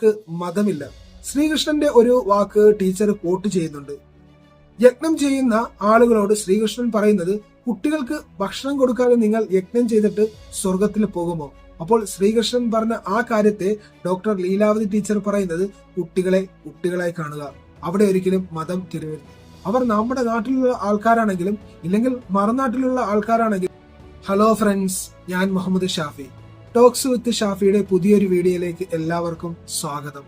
അവർക്ക് മതമില്ല. ശ്രീകൃഷ്ണന്റെ ഒരു വാക്ക് ടീച്ചർ കോട്ട് ചെയ്യുന്നുണ്ട്. യജ്ഞം ചെയ്യുന്ന ആളുകളോട് ശ്രീകൃഷ്ണൻ പറയുന്നത് കുട്ടികൾക്ക് ഭക്ഷണം കൊടുക്കാതെ നിങ്ങൾ യജ്ഞം ചെയ്തിട്ട് സ്വർഗത്തിൽ പോകുമോ? അപ്പോൾ ശ്രീകൃഷ്ണൻ പറഞ്ഞ ആ കാര്യത്തെ ഡോക്ടർ ലീലാവതി ടീച്ചർ പറയുന്നത് കുട്ടികളെ കുട്ടികളായി കാണുക. അവിടെ ഒരിക്കലും മതം തിരുവരുത്. അവർ നമ്മുടെ നാട്ടിലുള്ള ആൾക്കാരാണെങ്കിലും ഇല്ലെങ്കിൽ മറുനാട്ടിലുള്ള ആൾക്കാരാണെങ്കിലും ഹലോ ഫ്രണ്ട്സ് ഞാൻ മുഹമ്മദ് ഷാഫി. ടോക്സ് വിത്ത് ഷാഫിയുടെ പുതിയൊരു വീഡിയോയിലേക്ക് എല്ലാവർക്കും സ്വാഗതം.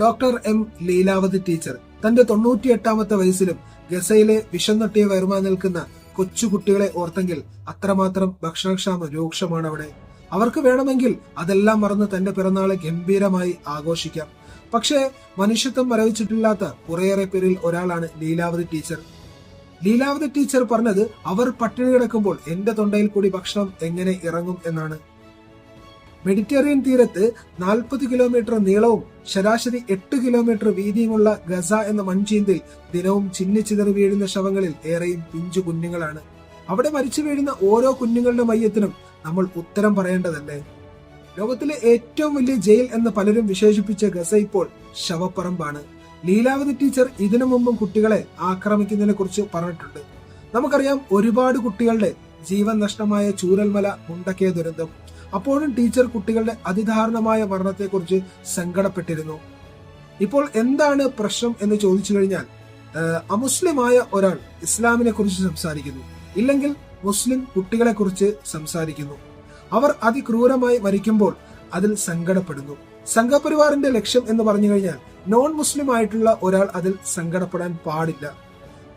ഡോക്ടർ എം ലീലാവതി ടീച്ചർ തന്റെ തൊണ്ണൂറ്റിയെട്ടാമത്തെ വയസ്സിലും ഗസയിലെ വിഷന്നൊട്ടിയ വരുമാൻ നിൽക്കുന്ന കൊച്ചുകുട്ടികളെ ഓർത്തെങ്കിൽ അത്രമാത്രം ഭക്ഷണക്ഷാമ രൂക്ഷമാണ് അവിടെ. അവർക്ക് വേണമെങ്കിൽ അതെല്ലാം മറന്ന് തന്റെ പിറന്നാളെ ഗംഭീരമായി ആഘോഷിക്കാം. പക്ഷേ മനുഷ്യത്വം മരവിച്ചിട്ടില്ലാത്ത കുറേയേറെ പേരിൽ ഒരാളാണ് ലീലാവതി ടീച്ചർ. ലീലാവതി ടീച്ചർ പറഞ്ഞത് അവർ പട്ടിണി കിടക്കുമ്പോൾ എന്റെ തൊണ്ടയിൽ കൂടി ഭക്ഷണം എങ്ങനെ ഇറങ്ങും എന്നാണ്. മെഡിറ്ററേനിയൻ തീരത്ത് നാൽപ്പത് കിലോമീറ്റർ നീളവും ശരാശരി എട്ട് കിലോമീറ്റർ വീതിയുമുള്ള ഗസ എന്ന മൺചീന്തിൽ ദിനവും ചിന്നിച്ചിതറി വീഴുന്ന ശവങ്ങളിൽ ഏറെയും പിഞ്ചു കുഞ്ഞുങ്ങളാണ്. അവിടെ മരിച്ചു വീഴുന്ന ഓരോ കുഞ്ഞുങ്ങളുടെ മയ്യത്തിനും നമ്മൾ ഉത്തരം പറയേണ്ടതല്ലേ? ലോകത്തിലെ ഏറ്റവും വലിയ ജയിൽ എന്ന് പലരും വിശേഷിപ്പിച്ച ഗസ ഇപ്പോൾ ശവപ്പറമ്പാണ്. ലീലാവതി ടീച്ചർ ഇതിനു മുമ്പും കുട്ടികളെ ആക്രമിക്കുന്നതിനെ കുറിച്ച് പറഞ്ഞിട്ടുണ്ട്. നമുക്കറിയാം ഒരുപാട് കുട്ടികളുടെ ജീവൻ നഷ്ടമായ ചൂരൽമല മുണ്ടക്കിയ ദുരന്തം. അപ്പോഴും ടീച്ചർ കുട്ടികളുടെ അതിദാരുണമായ വർണത്തെക്കുറിച്ച് സങ്കടപ്പെട്ടിരുന്നു. ഇപ്പോൾ എന്താണ് പ്രശ്നം എന്ന് ചോദിച്ചു കഴിഞ്ഞാൽ അമുസ്ലിമായ ഒരാൾ ഇസ്ലാമിനെ കുറിച്ച് സംസാരിക്കുന്നു. ഇല്ലെങ്കിൽ മുസ്ലിം കുട്ടികളെ കുറിച്ച് സംസാരിക്കുന്നു. അവർ അതിക്രൂരമായി മരിക്കുമ്പോൾ അതിൽ സങ്കടപ്പെടുന്നു. സംഘപരിവാറിന്റെ ലക്ഷ്യം എന്ന് പറഞ്ഞു കഴിഞ്ഞാൽ നോൺ മുസ്ലിം ആയിട്ടുള്ള ഒരാൾ അതിൽ സങ്കടപ്പെടാൻ പാടില്ല.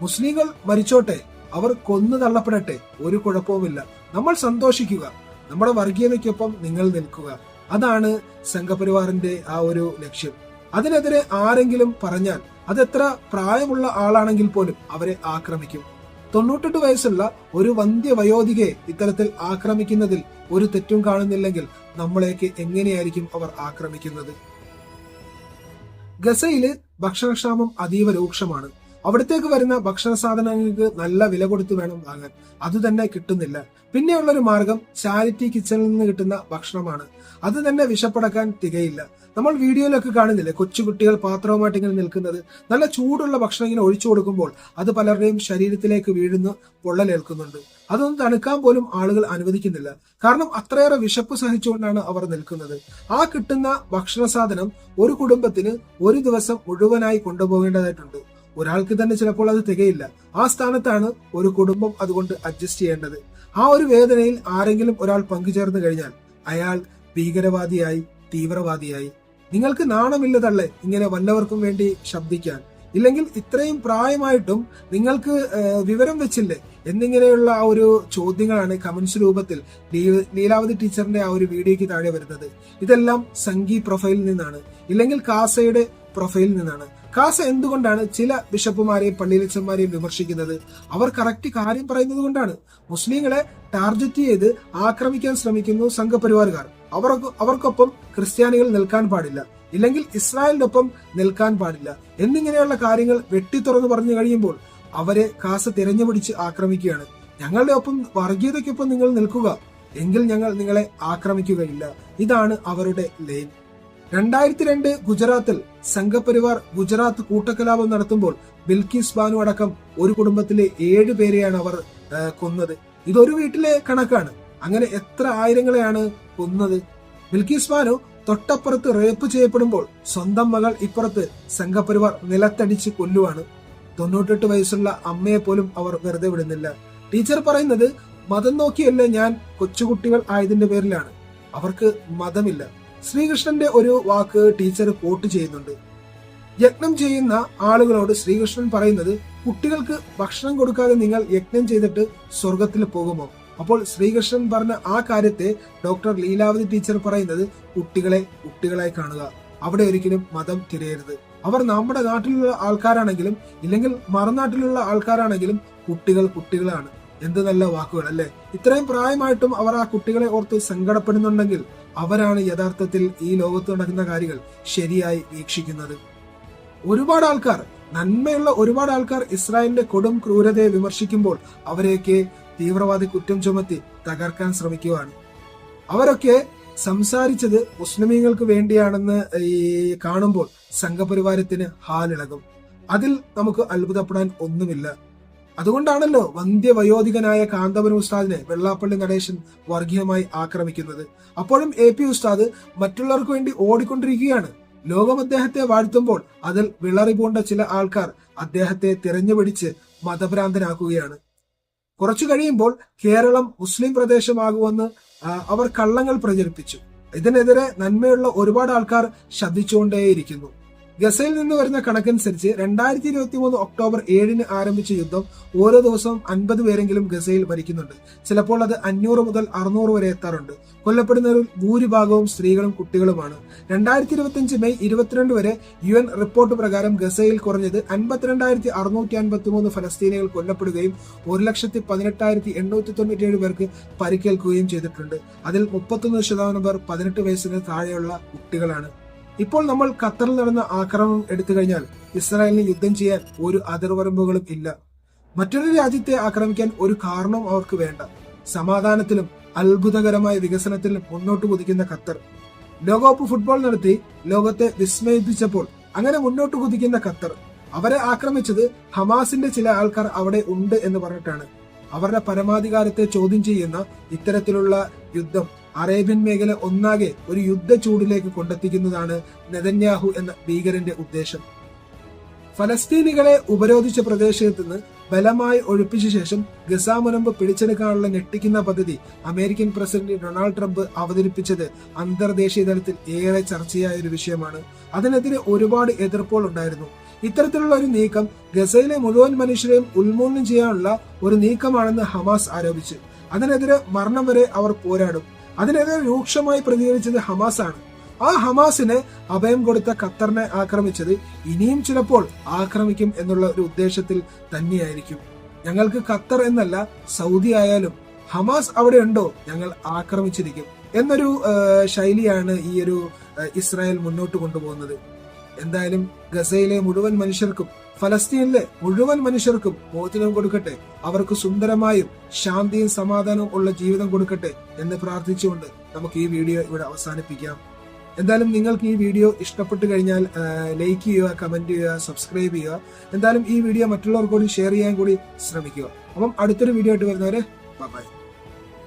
മുസ്ലിങ്ങൾ മരിച്ചോട്ടെ അവർ കൊന്നു തള്ളപ്പെടട്ടെ ഒരു കുഴപ്പവുമില്ല. നമ്മൾ സന്തോഷിക്കുക. നമ്മുടെ വർഗീയതയ്ക്കൊപ്പം നിങ്ങൾ നിൽക്കുക. അതാണ് സംഘപരിവാറിന്റെ ആ ഒരു ലക്ഷ്യം. അതിനെതിരെ ആരെങ്കിലും പറഞ്ഞാൽ അതെത്ര പ്രായമുള്ള ആളാണെങ്കിൽ പോലും അവരെ ആക്രമിക്കും. തൊണ്ണൂറ്റെട്ട് വയസ്സുള്ള ഒരു വന്ധ്യ വയോധികയെ ഇത്തരത്തിൽ ആക്രമിക്കുന്നതിൽ ഒരു തെറ്റും കാണുന്നില്ലെങ്കിൽ നമ്മളേക്ക് എങ്ങനെയായിരിക്കും അവർ ആക്രമിക്കുന്നത്? ഗസയിൽ ഭക്ഷണക്ഷാമം അതീവ രൂക്ഷമാണ്. അവിടത്തേക്ക് വരുന്ന ഭക്ഷണ സാധനങ്ങൾക്ക് നല്ല വില കൊടുത്ത് വേണം വാങ്ങാൻ. അത് തന്നെ കിട്ടുന്നില്ല. പിന്നെയുള്ളൊരു മാർഗം ചാരിറ്റി കിച്ചണിൽ നിന്ന് കിട്ടുന്ന ഭക്ഷണമാണ്. അത് തന്നെ വിശപ്പടക്കാൻ തികയില്ല. നമ്മൾ വീഡിയോയിലൊക്കെ കാണുന്നില്ലേ കൊച്ചുകുട്ടികൾ പാത്രവുമായിട്ട് ഇങ്ങനെ നിൽക്കുന്നത്. നല്ല ചൂടുള്ള ഭക്ഷണം ഇങ്ങനെ ഒഴിച്ചു കൊടുക്കുമ്പോൾ അത് പലരുടെയും ശരീരത്തിലേക്ക് വീഴുന്ന പൊള്ളലേൽക്കുന്നുണ്ട്. അതൊന്നും തണുക്കാൻ പോലും ആളുകൾ അനുവദിക്കുന്നില്ല. കാരണം അത്രയേറെ വിശപ്പ് സഹിച്ചുകൊണ്ടാണ് അവർ നിൽക്കുന്നത്. ആ കിട്ടുന്ന ഭക്ഷണ സാധനം ഒരു കുടുംബത്തിന് ഒരു ദിവസം മുഴുവനായി കൊണ്ടുപോകേണ്ടതായിട്ടുണ്ട്. ഒരാൾക്ക് തന്നെ ചിലപ്പോൾ അത് തികയില്ല. ആ സ്ഥാനത്താണ് ഒരു കുടുംബം അതുകൊണ്ട് അഡ്ജസ്റ്റ് ചെയ്യേണ്ടത്. ആ ഒരു വേദനയിൽ ആരെങ്കിലും ഒരാൾ പങ്കുചേർന്ന് കഴിഞ്ഞാൽ അയാൾ ഭീകരവാദിയായി തീവ്രവാദിയായി. നിങ്ങൾക്ക് നാണമില്ലതല്ലേ ഇങ്ങനെ വല്ലവർക്കും വേണ്ടി ശബ്ദിക്കാൻ? ഇല്ലെങ്കിൽ ഇത്രയും പ്രായമായിട്ടും നിങ്ങൾക്ക് വിവരം വെച്ചില്ലേ? എന്നിങ്ങനെയുള്ള ആ ഒരു ചോദ്യങ്ങളാണ് കമന്റ്സ് രൂപത്തിൽ ലീലാവതി ടീച്ചറിന്റെ ആ ഒരു വീഡിയോയ്ക്ക് താഴെ വരുന്നത്. ഇതെല്ലാം സംഗീ പ്രൊഫൈലിൽ നിന്നാണ്. ഇല്ലെങ്കിൽ കാസയുടെ പ്രൊഫൈലിൽ നിന്നാണ്. കാസ എന്തുകൊണ്ടാണ് ചില ബിഷപ്പുമാരെയും പള്ളിയിലച്ചന്മാരെയും വിമർശിക്കുന്നത്? അവർ കറക്റ്റ് കാര്യം പറയുന്നത് കൊണ്ടാണ്. മുസ്ലിങ്ങളെ ടാർഗറ്റ് ചെയ്ത് ആക്രമിക്കാൻ ശ്രമിക്കുന്നു സംഘപരിവാറുകാർ അവർ അവർക്കൊപ്പം ക്രിസ്ത്യാനികൾ നിൽക്കാൻ പാടില്ല. ഇല്ലെങ്കിൽ ഇസ്രായേലിന്റെ ഒപ്പം നിൽക്കാൻ പാടില്ല. എന്നിങ്ങനെയുള്ള കാര്യങ്ങൾ വെട്ടി തുറന്നു പറഞ്ഞു കഴിയുമ്പോൾ അവരെ കാസ തിരഞ്ഞുപിടിച്ച് ആക്രമിക്കുകയാണ്. ഞങ്ങളുടെ ഒപ്പം വർഗീയതയ്ക്കൊപ്പം നിങ്ങൾ നിൽക്കുക. എങ്കിൽ ഞങ്ങൾ നിങ്ങളെ ആക്രമിക്കുകയില്ല. ഇതാണ് അവരുടെ ലൈൻ. രണ്ടായിരത്തി രണ്ട് ഗുജറാത്തിൽ സംഘപരിവാർ ഗുജറാത്ത് കൂട്ടക്കലാപം നടത്തുമ്പോൾ ബിൽക്കിസ് ബാനു അടക്കം ഒരു കുടുംബത്തിലെ ഏഴ് പേരെയാണ് അവർ കൊന്നത്. ഇതൊരു വീട്ടിലെ കണക്കാണ്. അങ്ങനെ എത്ര ആയിരങ്ങളെയാണ് കൊന്നത്? ബിൽക്കിസ് ബാനു തൊട്ടപ്പുറത്ത് റേപ്പ് ചെയ്യപ്പെടുമ്പോൾ സ്വന്തം മകൾ ഇപ്പുറത്ത് സംഘപരിവാർ നിലത്തടിച്ച് കൊല്ലുവാണ്. തൊണ്ണൂറ്റെട്ട് വയസ്സുള്ള അമ്മയെ പോലും അവർ വെറുതെ വിടുന്നില്ല. ടീച്ചർ പറയുന്നത് മതം നോക്കിയല്ല ഞാൻ കൊച്ചുകുട്ടികൾ ആയതിന്റെ പേരിലാണ്. അവർക്ക് മതമില്ല. ശ്രീകൃഷ്ണന്റെ ഒരു വാക്ക് ടീച്ചർ കോട്ട് ചെയ്യുന്നുണ്ട്. യജ്ഞം ചെയ്യുന്ന ആളുകളോട് ശ്രീകൃഷ്ണൻ പറയുന്നത് കുട്ടികൾക്ക് ഭക്ഷണം കൊടുക്കാതെ നിങ്ങൾ യജ്ഞം ചെയ്തിട്ട് സ്വർഗത്തിൽ പോകുമോ? അപ്പോൾ ശ്രീകൃഷ്ണൻ പറഞ്ഞ ആ കാര്യത്തെ ഡോക്ടർ ലീലാവതി ടീച്ചർ പറയുന്നത് കുട്ടികളെ കുട്ടികളായി കാണുക. അവിടെ ഒരിക്കലും മതം തിരയരുത്. അവർ നമ്മുടെ നാട്ടിലുള്ള ആൾക്കാരാണെങ്കിലും ഇല്ലെങ്കിൽ മറുനാട്ടിലുള്ള ആൾക്കാരാണെങ്കിലും കുട്ടികൾ കുട്ടികളാണ്. എന്ത് നല്ല വാക്കുകൾ അല്ലെ ഇത്രയും പ്രായമായിട്ടും അവർ ആ കുട്ടികളെ ഓർത്ത് സങ്കടപ്പെടുന്നുണ്ടെങ്കിൽ അവരാണ് യഥാർത്ഥത്തിൽ ഈ ലോകത്ത് നടക്കുന്ന കാര്യങ്ങൾ ശരിയായി വീക്ഷിക്കുന്നത്. ഒരുപാട് ആൾക്കാർ നന്മയുള്ള ഒരുപാട് ആൾക്കാർ ഇസ്രായേലിന്റെ കൊടും ക്രൂരതയെ വിമർശിക്കുമ്പോൾ അവരെയൊക്കെ തീവ്രവാദി കുറ്റം ചുമത്തി തകർക്കാൻ ശ്രമിക്കുവാണ്. അവരൊക്കെ സംസാരിച്ചത് മുസ്ലിമീങ്ങൾക്ക് വേണ്ടിയാണെന്ന് ഈ കാണുമ്പോൾ സംഘപരിവാരത്തിന് ഹാലിളകും. അതിൽ നമുക്ക് അത്ഭുതപ്പെടാൻ ഒന്നുമില്ല. അതുകൊണ്ടാണല്ലോ വന്ധ്യവയോധികനായ കാന്തപുരം ഉസ്താദിനെ വെള്ളാപ്പള്ളി നടേശൻ വർഗീയമായി ആക്രമിക്കുന്നത്. അപ്പോഴും എ പി ഉസ്താദ് മറ്റുള്ളവർക്ക് വേണ്ടി ഓടിക്കൊണ്ടിരിക്കുകയാണ്. ലോകം അദ്ദേഹത്തെ വാഴ്ത്തുമ്പോൾ അതിൽ വിളറി ചില ആൾക്കാർ അദ്ദേഹത്തെ തിരഞ്ഞുപിടിച്ച് മതഭ്രാന്തനാക്കുകയാണ്. കുറച്ചു കഴിയുമ്പോൾ കേരളം മുസ്ലിം പ്രദേശമാകുമെന്ന് അവർ കള്ളങ്ങൾ പ്രചരിപ്പിച്ചു. ഇതിനെതിരെ നന്മയുള്ള ഒരുപാട് ആൾക്കാർ ശബ്ദിച്ചുകൊണ്ടേയിരിക്കുന്നു. ഗസയിൽ നിന്ന് വരുന്ന കണക്കനുസരിച്ച് രണ്ടായിരത്തി ഇരുപത്തി മൂന്ന് ഒക്ടോബർ ഏഴിന് ആരംഭിച്ച യുദ്ധം ഓരോ ദിവസവും അൻപത് പേരെങ്കിലും ഗസയിൽ മരിക്കുന്നുണ്ട് ചിലപ്പോൾ അത് അഞ്ഞൂറ് മുതൽ അറുന്നൂറ് വരെ എത്താറുണ്ട്. കൊല്ലപ്പെടുന്നവരിൽ ഭൂരിഭാഗവും സ്ത്രീകളും കുട്ടികളുമാണ്. രണ്ടായിരത്തി ഇരുപത്തിയഞ്ച് മെയ് ഇരുപത്തിരണ്ട് വരെ യു എൻ റിപ്പോർട്ട് പ്രകാരം ഗസയിൽ കുറഞ്ഞത് അൻപത്തിരണ്ടായിരത്തി അറുന്നൂറ്റി അൻപത്തി മൂന്ന് ഫലസ്തീനികൾ കൊല്ലപ്പെടുകയും ഒരു ലക്ഷത്തി പതിനെട്ടായിരത്തി എണ്ണൂറ്റി തൊണ്ണൂറ്റിയേഴ് പേർക്ക് പരിക്കേൽക്കുകയും ചെയ്തിട്ടുണ്ട്. അതിൽ മുപ്പത്തൊന്ന് ശതമാനം പേർ പതിനെട്ട് വയസ്സിന് താഴെയുള്ള കുട്ടികളാണ്. ഇപ്പോൾ നമ്മൾ ഖത്തറിൽ നടന്ന ആക്രമണം എടുത്തു കഴിഞ്ഞാൽ ഇസ്രായേലിന് യുദ്ധം ചെയ്യാൻ ഒരു അതിർവരമ്പുകളും ഇല്ല. മറ്റൊരു രാജ്യത്തെ ആക്രമിക്കാൻ ഒരു കാരണവും അവർക്ക് വേണ്ട. സമാധാനത്തിലും അത്ഭുതകരമായ വികസനത്തിലും മുന്നോട്ട് കുതിക്കുന്ന ഖത്തർ. ലോകകപ്പ് ഫുട്ബോൾ നടത്തി ലോകത്തെ വിസ്മയിപ്പിച്ചപ്പോൾ അങ്ങനെ മുന്നോട്ട് കുതിക്കുന്ന ഖത്തർ. അവരെ ആക്രമിച്ചത് ഹമാസിന്റെ ചില ആൾക്കാർ അവിടെ ഉണ്ട് എന്ന് പറഞ്ഞിട്ടാണ്. അവരുടെ പരമാധികാരത്തെ ചോദ്യം ചെയ്യുന്ന ഇത്തരത്തിലുള്ള യുദ്ധം. അറേബ്യൻ മേഖല ഒന്നാകെ ഒരു യുദ്ധ ചൂടിലേക്ക് കൊണ്ടെത്തിക്കുന്നതാണ് നെതന്യാഹു എന്ന ഭീകരന്റെ ഉദ്ദേശം. ഫലസ്തീനികളെ ഉപരോധിച്ച പ്രദേശത്ത് നിന്ന് ബലമായി ഒഴിപ്പിച്ച ശേഷം ഗസ മുനമ്പ് പിടിച്ചെടുക്കാനുള്ള ഞെട്ടിക്കുന്ന പദ്ധതി അമേരിക്കൻ പ്രസിഡന്റ് ഡൊണാൾഡ് ട്രംപ് അവതരിപ്പിച്ചത് അന്തർദേശീയ തലത്തിൽ ഏറെ ചർച്ചയായ ഒരു വിഷയമാണ്. അതിനെതിരെ ഒരുപാട് എതിർപ്പുകൾ ഉണ്ടായിരുന്നു. ഇത്തരത്തിലുള്ള ഒരു നീക്കം ഗസയിലെ മുഴുവൻ മനുഷ്യരെയും ഉന്മൂലനം ചെയ്യാനുള്ള ഒരു നീക്കമാണെന്ന് ഹമാസ് ആരോപിച്ചു. അതിനെതിരെ മരണം വരെ അവർ പോരാടും. അതിനെതിരെ രൂക്ഷമായി പ്രതികരിച്ചത് ഹമാസ് ആണ് ആ ഹമാസിന് അഭയം കൊടുത്ത ഖത്തറിനെ ആക്രമിച്ചത് ഇനിയും ചിലപ്പോൾ ആക്രമിക്കും എന്നുള്ള ഒരു ഉദ്ദേശത്തിൽ തന്നെയായിരിക്കും. ഞങ്ങൾക്ക് ഖത്തർ എന്നല്ല സൗദി ആയാലും ഹമാസ് അവിടെ ഉണ്ടോ ഞങ്ങൾ ആക്രമിച്ചിരിക്കും എന്നൊരു ശൈലിയാണ് ഈ ഒരു ഇസ്രായേൽ മുന്നോട്ട് കൊണ്ടുപോകുന്നത്. എന്തായാലും ഗസയിലെ മുഴുവൻ മനുഷ്യർക്കും ഫലസ്തീനിലെ മുഴുവൻ മനുഷ്യർക്കും മോചനം കൊടുക്കട്ടെ. അവർക്ക് സുന്ദരമായും ശാന്തിയും സമാധാനവും ഉള്ള ജീവിതം കൊടുക്കട്ടെ എന്ന് പ്രാർത്ഥിച്ചുകൊണ്ട് നമുക്ക് ഈ വീഡിയോ ഇവിടെ അവസാനിപ്പിക്കാം. എന്തായാലും നിങ്ങൾക്ക് ഈ വീഡിയോ ഇഷ്ടപ്പെട്ടു കഴിഞ്ഞാൽ ലൈക്ക് ചെയ്യുക കമന്റ് ചെയ്യുക സബ്സ്ക്രൈബ് ചെയ്യുക. എന്തായാലും ഈ വീഡിയോ മറ്റുള്ളവർക്കൂടി ഷെയർ ചെയ്യാൻ കൂടി ശ്രമിക്കുക. അപ്പം അടുത്തൊരു വീഡിയോ ആയിട്ട് വരുന്നവരെ ബൈ